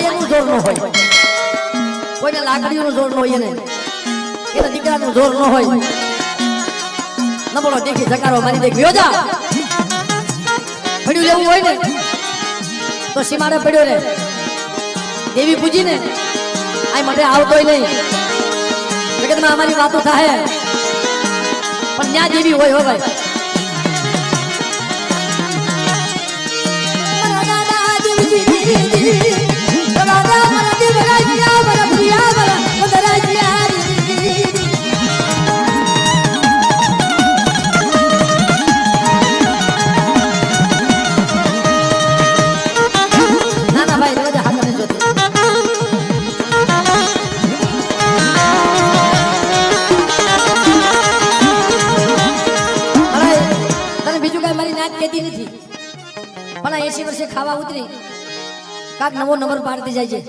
પાયાનું જોર ન હોય. કોઈને લાકડીનું જોર ન હોય એને. એના દીકરાનું જોર ન હોય. નબળો દેખી જકારો મારી દે ગયો જા. પડ્યું લેવું હોય ને, તો સીમાડે પડ્યો રે. દેવી પૂજી ને આ માટે આવતોય નહીં. જગતમાં અમારી વાતો થાય પણ ત્યાં દેવી હોય હો ભાઈ. મારી નાત કહેતી નથી. પણ એસી વર્ષે ખાવા ઉતરી. કાક નવો નંબર પાડતી જાય છે.